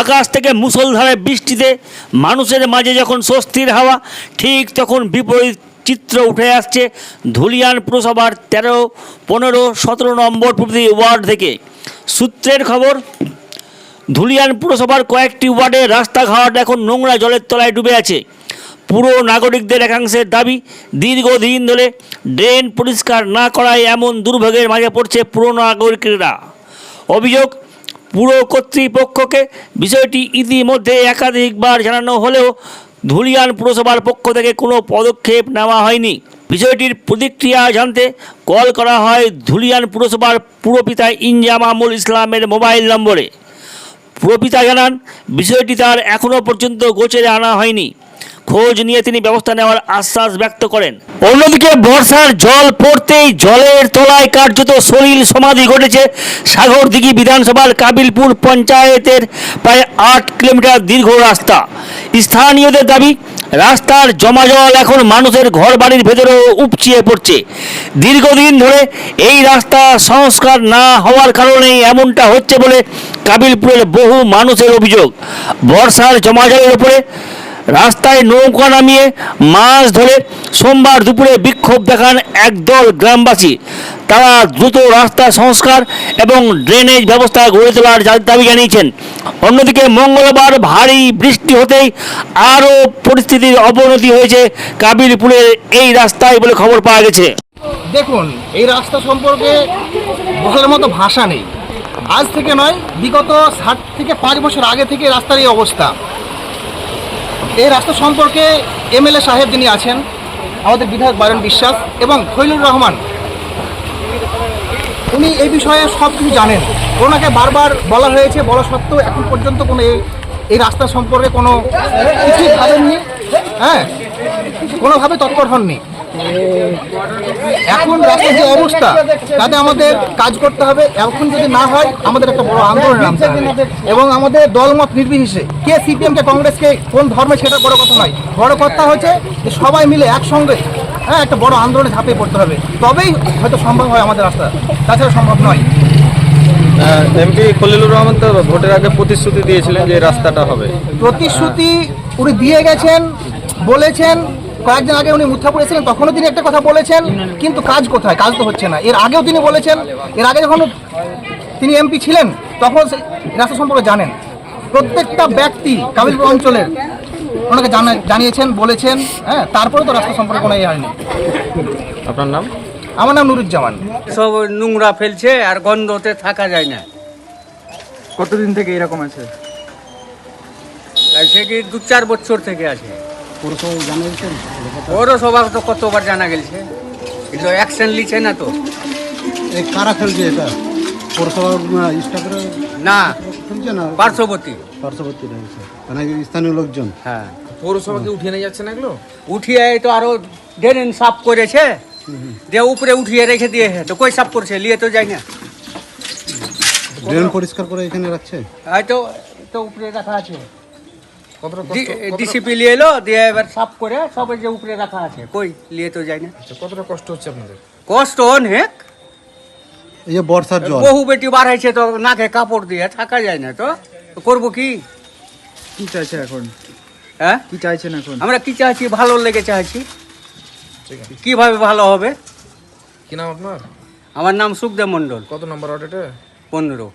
আকাশ থেকে মুষলধারে বৃষ্টিতে মানুষের মাঝে যখন স্বস্তির হাওয়া, ঠিক তখন বিপরীত চিত্র উঠে আসছে ধুলিয়ান পুরসভার তেরো, পনেরো, সতেরো নম্বর প্রতি ওয়ার্ড থেকে। সূত্রের খবর, ধুলিয়ান পুরসভার কয়েকটি ওয়ার্ডে রাস্তাঘাট এখন নোংরা জলের তলায় ডুবে আছে। পুরো নাগরিকদের একাংশের দাবি, দীর্ঘদিন ধরে ড্রেন পরিষ্কার না করায় এমন দুর্ভোগের মাঝে পড়ছে পুরো নাগরিকরা। অভিযোগ পুরো কর্তৃপক্ষকে। বিষয়টি ইতিমধ্যে একাধিকবার জানানো হলেও ধুলিয়ান পুরসভার পক্ষ থেকে কোনো পদক্ষেপ নেওয়া হয়নি। বিষয়টির প্রতিক্রিয়া জানতে কল করা হয় ধুলিয়ান পুরসভার পুরপিতা ইনজামামুল ইসলামের মোবাইল নম্বরে। পুরপিতা জানান, বিষয়টি তার এখনও পর্যন্ত গোচরে আনা হয়নি। খোঁজ নিয়ে তিনি ব্যবস্থা নেওয়ার আশ্বাস ব্যক্ত করেন। অন্যদিকে বর্ষার জল পড়তেই জলের তলায় কার্যত সলিল সমাধি ঘটেছে সাগরদিঘি বিধানসভার কাবিলপুর পঞ্চায়েতের প্রায় আট কিলোমিটার দীর্ঘ রাস্তা। স্থানীয়দের দাবি, রাস্তার জমা জল এখন মানুষের ঘর বাড়ির ভেতরেও উপচিয়ে পড়ছে। দীর্ঘদিন ধরে এই রাস্তা সংস্কার না হওয়ার কারণেই এমনটা হচ্ছে বলে কাবিলপুরের বহু মানুষের অভিযোগ। বর্ষার জমা জলের উপরে রাস্তায় নৌকা নামিয়ে মাছ ধরে সোমবার দুপুরে বিক্ষোভ দেখান একদল গ্রামবাসী। তারা দ্রুত রাস্তা সংস্কার এবং ড্রেনেজ ব্যবস্থা গড়ে তোলার দাবি জানিয়েছেন। অন্যদিকে মঙ্গলবার ভারী বৃষ্টি হতেই আরও পরিস্থিতির অবনতি হয়েছে কাবিলপুরের এই রাস্তায় বলে খবর পাওয়া গেছে। দেখুন, এই রাস্তা সম্পর্কে বলার মতো ভাষা নেই। আজ থেকে নয়, বিগত ষাট থেকে পাঁচ বছর আগে থেকে রাস্তার এই অবস্থা। এই রাস্তা সম্পর্কে এমএলএ সাহেব যিনি আছেন, আমাদের বিধায়ক বারণ বিশ্বাস এবং খৈলুর রহমান, উনি এই বিষয়ে সব কিছু জানেন। ওনাকে বারবার বলা হয়েছে, বলা সত্ত্বেও এখন পর্যন্ত কোনো এই রাস্তা সম্পর্কে কোনো কিছুই ভাবেননি। হ্যাঁ কোনোভাবে তৎপর হননি। এখন রাস্তার যে অবস্থা তাতে আমাদের কাজ করতে হবে। এখন যদি না হয় আমাদের একটা বড় আন্দোলন নামতে হবে। এবং আমাদের দলমত নির্বিশেষে কে সিপিএম কে কংগ্রেসকে কোন ধর্মে সেটা বড় কথা নয়। বড় কথা হচ্ছে যে সবাই মিলে একসঙ্গে হ্যাঁ একটা বড় আন্দোলনে ঝাঁপিয়ে পড়তে হবে। তবেই হয়তো সম্ভব হয় আমাদের রাস্তা। তাছাড়া সম্ভব নয়। এমপি খলিলুর রহমান তো ভোটের আগে প্রতিশ্রুতি দিয়েছিলেন যে রাস্তাটা হবে। প্রতিশ্রুতি উনি দিয়ে গেছেন বলেছেন। কয়েকদিন আগে উনি মুথাপুর এসেছিলেন তখনও তিনি একটা কথা বলেছেন কিন্তু কাজ কোথায়? কাজ তো হচ্ছে না। এর আগেও তিনি বলেছেন এর আগে যখন তিনি এমপি ছিলেন তখন সেই রাস্তা সম্পর্কে জানেন। প্রত্যেকটা ব্যক্তি কাবিলপুর অঞ্চলের ওনাকে জানা জানিয়েছেন বলেছেন হ্যাঁ তারপরে তো রাস্তা সম্পর্কে কোনো ইয়ে হয়নি। আপনার নাম? আমার নাম নুরুজ্জামান। সব নোংরা ফেলছে আর গন্ধতে থাকা যায় না। কতদিন থেকে এরকম আছে? সে কি দু চার বছর থেকে আছে। পৌরসভা তো কতবার জানা গেছে? কিন্তু অ্যাকশন লিছে না তো। এই কারা খেলছে এটা? পৌরসভার স্টাফের না খেলছে না? পার্শ্ববর্তী। পার্শ্ববর্তী মানে স্থানীয় লোকজন? হ্যাঁ। পৌরসভাকে উঠিয়ে নিয়ে যাচ্ছে না এগুলো? উঠিয়ে এই তো আরও ড্রেন সাফ করেছে। দিয়ে উপরে উঠিয়ে রেখে দিয়ে তো কই সাফ করছে? নিয়ে তো যায় না। ড্রেন পরিষ্কার করে এখানে রাখছে? এই তো তো উপরে রাখা আছে। কতটা ডিসিপি নিয়ে এলো দিয়ে এবার সাফ করে সবাই যে উপরে রাখা আছে। কই নিয়ে তো যায় না। আচ্ছা, কতটা কষ্ট হচ্ছে আপনাদের? কষ্ট অনেক। এই যে বর্ষার জল। বহু বেটি বার হয়েছে তো নাকে কাপড় দিয়ে থাকা যায় না তো। তো করব কি? কি চাইছে এখন? হ্যাঁ? কি চাইছেন এখন? আমরা কি চাইছি? ভালো লেগে চাইছি। কীভাবে ভালো হবে? কি নাম আপনার? আমার নাম সুখদেব মণ্ডল। কত নম্বর অর্ডারে পনেরো।